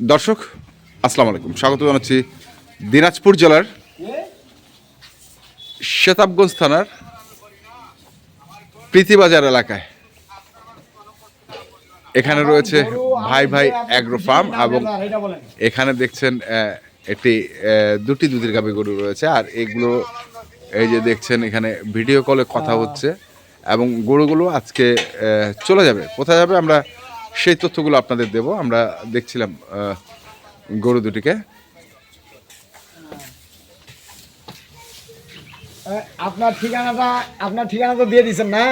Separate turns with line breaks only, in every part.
দর্শক, আসসালামু আলাইকুম। স্বাগত জানাচ্ছি দিনাজপুর জেলার শেতাবগঞ্জ থানার প্রীতিবাজার এলাকায়। এখানে রয়েছে ভাই ভাই অ্যাগ্রো ফার্ম এবং এখানে দেখছেন একটি দুটি দুধের গাভী গরু রয়েছে আর এগুলো এই যে দেখছেন, এখানে ভিডিও কলে কথা হচ্ছে এবং গরুগুলো আজকে চলে যাবে। কোথায় যাবে আমরা সেই তথ্যগুলো আপনাদের দেব। আমরা দেখছিলাম গরু দুটিকে।
আপনার ঠিকানাটা, আপনার ঠিকানা তো দিয়ে দিচ্ছেন না?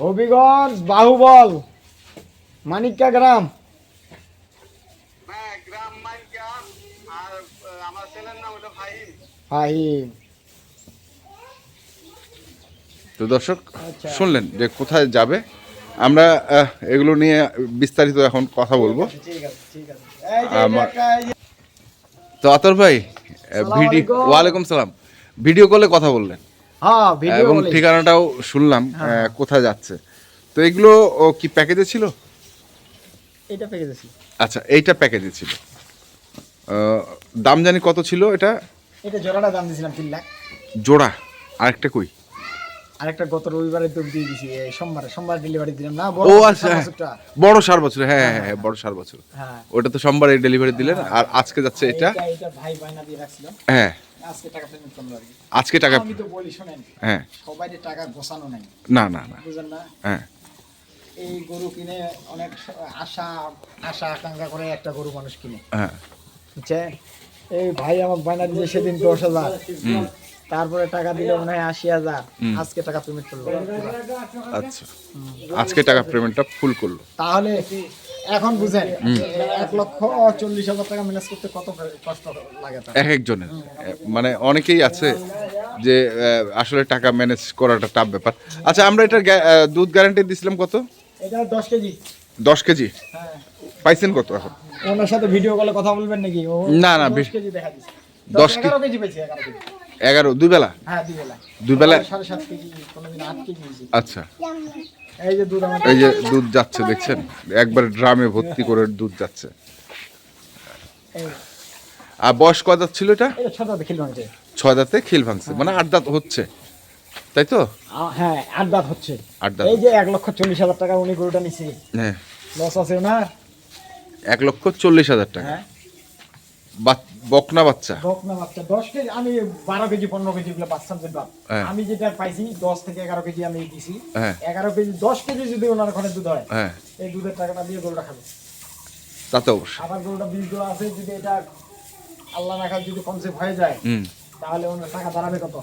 হবিগঞ্জ বাহুবল, মানিক্কা গ্রাম।
ফাহিম।
তো দর্শক
আচ্ছা।
শুনলেন যে কোথায় যাবে। আমরা এগুলো নিয়ে বিস্তারিত এখন কথা বলব। তো আতর ভাই ভিডিও ওয়ালাইকুম সালাম। ভিডিও কলে কথা বললেন।
হ্যাঁ
এবং ঠিকানাটাও শুনলাম কোথায় যাচ্ছে। তো এগুলো কি প্যাকেজে ছিল?
এটা পেয়ে গেছি
আচ্ছা এইটা প্যাকেজে ছিল। দাম জানি কত ছিল এটা?
এটা জোড়াটা দাম দিয়েছিলাম তিন লাখ।
জোড়া আরেকটা কই?
আরেকটা গত রবিবারে তো দিয়ে দিছি সোমবারে সোমবার ডেলিভারি দিলাম। না
ও আচ্ছা হ্যাঁ। বড় সার বছর হ্যাঁ হ্যাঁ হ্যাঁ বড় সার বছর।
হ্যাঁ।
ওটা তো সোমবারে ডেলিভারি দিলেন আর আজকে যাচ্ছে এটা?
এটা এটা ভাই বায়না দিয়ে রাখছিল
হ্যাঁ।
আজকে টাকা পেমেন্ট করল আর কি।
আজকে টাকা
আমি তো বলি শোনেন
হ্যাঁ।
সবাই টাকা গোছানো নাই।
না না না।
বুঝেন না?
হ্যাঁ।
এই গরু কিনে অনেক আশা আশা আকাঙ্ক্ষা করে একটা গরু মানুষ কিনে।
হ্যাঁ।
বুঝছেন? এই ভাই আমার বায়না দিয়ে সেদিন দশ হাজার। তারপরে টাকা দিলে মনে হয় আশি হাজার। আজকে টাকা পেমেন্ট করল।
আচ্ছা। আজকে টাকা পেমেন্টটা ফুল করল।
তাহলে এখন বুঝেন এক লক্ষ চল্লিশ হাজার টাকা ম্যানেজ করতে কত কষ্ট লাগে
এক একজনের। মানে অনেকেই আছে যে আসলে টাকা ম্যানেজ করাটা টাফ ব্যাপার। আচ্ছা আমরা এটার আহ, দুধ গ্যারান্টি দিছিলাম কত?
এটা দশ কেজি।
দশ কেজি।
হ্যাঁ।
পাইছেন কত এখন?
ওনার সাথে ভিডিও কলে কথা বলবেন নাকি?
না, না,
কেজি দেখা দিচ্ছে
দশ
কেজি। পেয়েছি এগারো কেজি।
এগারো দুই বেলা?
হ্যাঁ দুই বেলা।
দুই বেলা?
সাড়ে সাত কেজি কোনোদিন আট কেজি হয়েছে
আচ্ছা।
এই যে দুধ
এই যে দুধ যাচ্ছে দেখছেন? একবার ড্রামে ভর্তি করে দুধ যাচ্ছে। আর বয়স কত দাঁত ছিল এটা ছয় দাঁতে খিল ভাঙছে। মানে আট দাঁত হচ্ছে। তাই তো?
হ্যাঁ আট দাঁত হচ্ছে।
আট দাঁত
এই যে এক লক্ষ চল্লিশ হাজার টাকা উনি গরুটা নিছে।
হ্যাঁ।
লস আছে ওনার।
এক লক্ষ চল্লিশ হাজার টাকা।
হ্যাঁ।
বকনা বাচ্চা।
বকনা বাচ্চা দশ কেজি আমি বারো কেজি পনেরো কেজি গুলো বাচ্চা
হ্যাঁ।
আমি যেটা পাইছি দশ থেকে এগারো কেজি আমি দিছি।
হ্যাঁ।
এগারো কেজি দশ কেজি যদি ওনার ওখানে দুধ হয় এই দুধের টাকাটা দিয়ে গরুটা খাবে।
তাতে অবশ্যই।
আবার গরুটা বীজ দেওয়া আছে যদি এটা আল্লাহ খায় যদি কনসেপ্ট হয়ে যায় তাহলে ওনার টাকা দাঁড়াবে কত?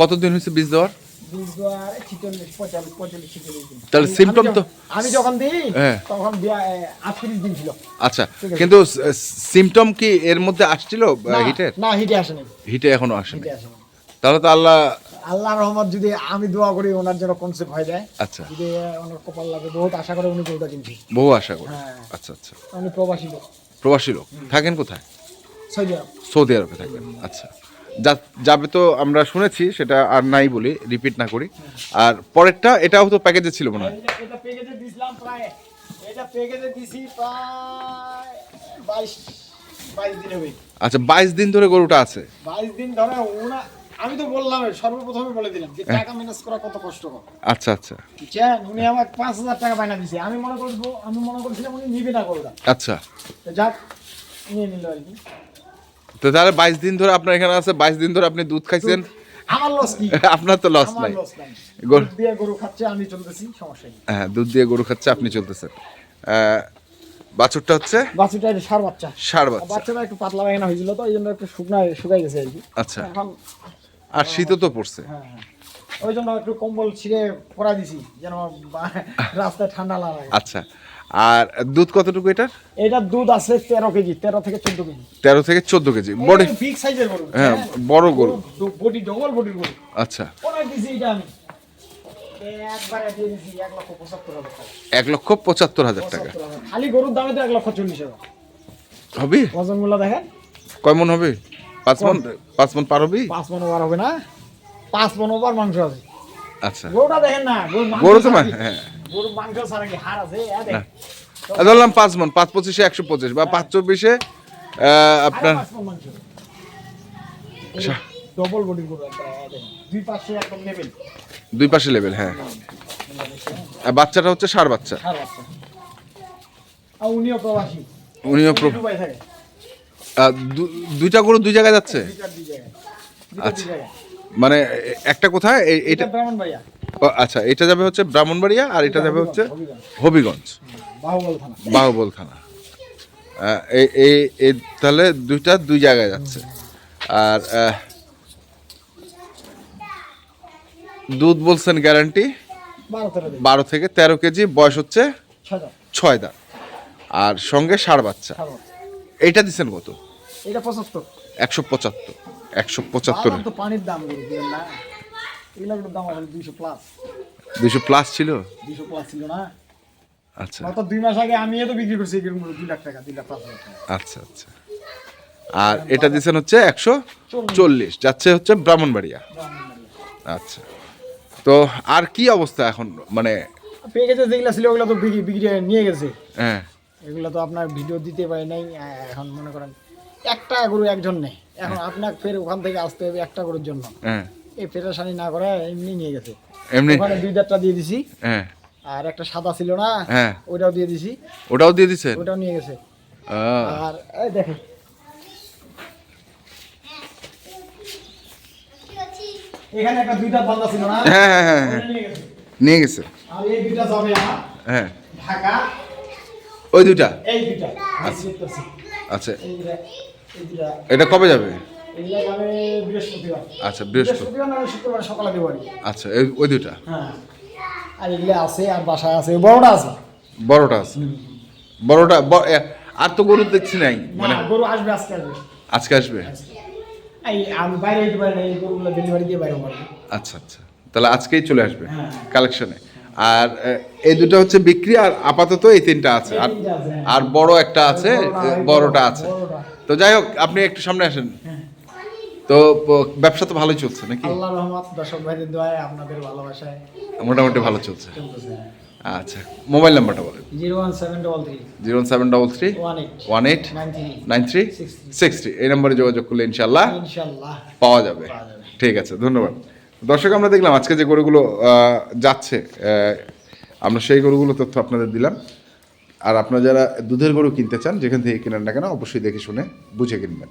কতদিন হয়েছে বীজ দেওয়ার? তাহলে তো-
আমি যখন দিই
হ্যাঁ।
তখন আটত্রিশ দিন ছিল।
আচ্ছা কিন্তু সিমটম কি এর মধ্যে আসছিল
না,
হিটের?
না হিটে আসেনি।
হিটে এখনও আসেনি। তাহলে তো আল্লাহ
আল্লাহ রহমত যদি আমি দোয়া করি ওনার জন্য কনসেপ্ট হয়ে যায়।
আচ্ছা।
যদি ওনার কপাল লাগে বহুত আশা করে উনি গরুটা কিনছি
বহু আশা করি।
হ্যাঁ।
আচ্ছা আচ্ছা।
উনি প্রবাসী লোক।
প্রবাসী লোক। থাকেন কোথায়?
সৌদি আরব।
সৌদি আরবে থাকেন। আচ্ছা। যাবে তো আমরা শুনেছি সেটা আর নাই বলি রিপিট না করি। আর পরেরটা এটাও তো প্যাকেজে ছিল মনে হয়।
এটা- প্যাকেজে দিছিলাম প্রায়। এটা প্যাকেজে দিছি প্রায় বাইশ বাইশ দিন হবে
আচ্ছা বাইশ দিন ধরে গরুটা আছে।
বাইশ দিন ধরে ওনা আমি তো বললাম সর্বপ্রথমে বলে দিলাম যে টাকা ম্যানেজ করা কত কষ্টকর।
আচ্ছা আচ্ছা।
বুঝছেন উনি আমাকে পাঁচ হাজার টাকা বায়না দিছে। আমি মনে করব আমি মনে করছিলাম উনি নিবে না গরুটা।
আচ্ছা।
তো যাক নিয়ে নিল আর কি।
তো তাহলে বাইশ দিন ধরে আপনার এখানে আছে বাইশ দিন ধরে আপনি দুধ খাইছেন?
আমার লস কি?
আপনার তো লস নাই।
লস নাই।
গরু-
দুধ দিয়ে গরু খাচ্ছে আমি চলতেছি সমস্যা নেই
হ্যাঁ দুধ দিয়ে গরু খাচ্ছে আপনি চলতেছেন। বাছুরটা হচ্ছে?
বাচ্চাটা একটু সার বাচ্চা।
ষাড় বাচ্চা।
বাচ্চাটা একটু পাতলা বাগানা হয়েছিল তো এই জন্য একটু শুকনা শুকাই গেছে আর কি।
আচ্ছা। আর শীতও তো পড়ছে।
হ্যাঁ হ্যাঁ। ওই জন্য একটু কম্বল ছিঁড়ে পরা দিছি যেন রাস্তায় ঠান্ডা লাগে।
আচ্ছা। আর দুধ কতটুকু এটার?
এটার দুধ আছে তেরো কেজি তেরো থেকে চোদ্দ কেজি।
তেরো থেকে চোদ্দ কেজি। বডি
বিগ সাইজের গরু।
হ্যাঁ বড় গরু।
বডি ডবল বডির গরু।
আচ্ছা।
এটা আমি। এক লক্ষ পঁচাত্তর হাজার টাকা। খালি গরুর দামে তো এক লক্ষ চল্লিশ হাজার।
হবে?
ওজন মূল্য দেখেন।
কয় মন হবে? পাঁচ মন পাঁচ মন পার হবি?
পাঁচ মন ওভার হবে না। পাঁচ মন ওভার মাংস আছে
আচ্ছা।
গরুটা দেখেন না
গরু তো হ্যাঁ।
গরুর মাংস ছাড়া কি আছে?
ধরলাম পাঁচ মন পাঁচ পঁচিশে একশো পঁচিশ বা পাঁচ চব্বিশে আপনার।
ডবল গরু এ দেখেন। দুই পাশে একদম লেভেল
দুই পাশে লেভেল হ্যাঁ। আর বাচ্চাটা হচ্ছে সার বাচ্চা।
উনিও প্রবাসী।
উনিও দুইটা গরু দুই জায়গায় যাচ্ছে? আচ্ছা। মানে একটা কোথায়?
এটা ব্রাহ্মণ ভাইয়া
আচ্ছা এটা যাবে হচ্ছে ব্রাহ্মণবাড়িয়া আর এটা যাবে হচ্ছে
হবিগঞ্জ, বাহুবল থানা।
এই তাহলে দুইটা দুই জায়গায় যাচ্ছে। আর দুধ বলছেন গ্যারান্টি?
বারো
থেকে তেরো কেজি বয়স হচ্ছে ছয় দাঁত। আর সঙ্গে ষাড় বাচ্চা।
সার বাচ্চা।
এইটা দিচ্ছেন কত?
এটা পঁচাত্তর।
একশো পঁচাত্তর। একশো পঁচাত্তর
পানির দাম না? এগুলোর দাম আসলে দুইশো প্লাস
দুইশো প্লাস ছিল?
দুইশো প্লাস ছিল না।
আচ্ছা।
গত দুই মাস আগে আমি তো বিক্রি করছি এগুলো দুই লাখ টাকা দুই লাখ পাঁচ হাজার টাকা।
আচ্ছা আচ্ছা। আর এটা দিচ্ছেন হচ্ছে একশো চল্লিশ। যাচ্ছে হচ্ছে ব্রাহ্মণবাড়িয়া। আচ্ছা। তো আর কি অবস্থা এখন মানে?
পেয়ে গেছে যেগুলো ছিল ওগুলো তো বিক্রি বিক্রি হয়ে নিয়ে গেছে।
হ্যাঁ।
এগুলো তো আপনার ভিডিও দিতে পারি নাই এখন মনে করেন একটা গরু একজন নেই। এখন আপনাকে ফের ওখান থেকে আসতে হবে একটা গরুর জন্য।
হ্যাঁ।
এই পেরেশানি না করে এমনি নিয়ে গেছে।
এমনি?
ওখানে দুই চারটা দিয়ে দিছি।
হ্যাঁ।
আর একটা সাদা ছিল না
হ্যাঁ।
ওইটাও দিয়ে দিছি।
ওটাও দিয়ে দিচ্ছেন
ওটাও নিয়ে গেছে। আর এই দেখেন। এখানে একটা দুইটা বান্দা ছিল না?
হ্যাঁ হ্যাঁ হ্যাঁ হ্যাঁ।
নিয়ে গেছে। আর এই দুইটা যাবে
হ্যাঁ।
ঢাকা।
ওই দুইটা?
এই দুইটা।
আচ্ছা।
দুইটা।
এটা কবে যাবে?
বৃহস্পতিবার।
আচ্ছা বৃহস্পতি
বৃহস্পতিবার না শুক্রবার সকালে দেবো
আচ্ছা এই- ওই দুইটা?
হ্যাঁ। আর এগুলো আছে আর বাসায় আছে বড়টা আছে।
বড়টা আছে? বড়টা আর তো গরু দেখছি নাই মানে
গরু আসবে আজকে আসবে।
আজকে আসবে?
এই আমি বাইরে যেতে পারি না এই গরুগুলো ডেলিভারি দিয়ে বাইরে পারি
আচ্ছা আচ্ছা। তাহলে আজকেই চলে আসবে
হ্যাঁ।
কালেকশনে আর এই দুটো হচ্ছে বিক্রি আর আপাতত এই তিনটা আছে। আর
হ্যাঁ।
আর বড় একটা আছে
বড়টা,
আছে। তো যাই হোক আপনি একটু সামনে আসেন।
হ্যাঁ।
তো ব্যবসা তো ভালোই চলছে নাকি?
আল্লাহ রহমত দর্শক ভাইদের দোয়ায় আপনাদের ভালোবাসায়।
মোটামুটি ভালো চলছে। আচ্ছা মোবাইল নাম্বারটা বলেন।
Zero one seven double three.
Zero seven double three.
One eight.
One
nine three.
Six three. এই নম্বরে যোগাযোগ করলে ইনশাল্লাহ
ইনশাল্লাহ
পাওয়া যাবে। ঠিক আছে ধন্যবাদ। দর্শক আমরা দেখলাম আজকে যে গরুগুলো যাচ্ছে আমরা সেই গরুগুলো তথ্য আপনাদের দিলাম। আর আপনারা যারা দুধের গরু কিনতে চান যেখান থেকে কিনেন না কেন অবশ্যই দেখে শুনে বুঝে কিনবেন।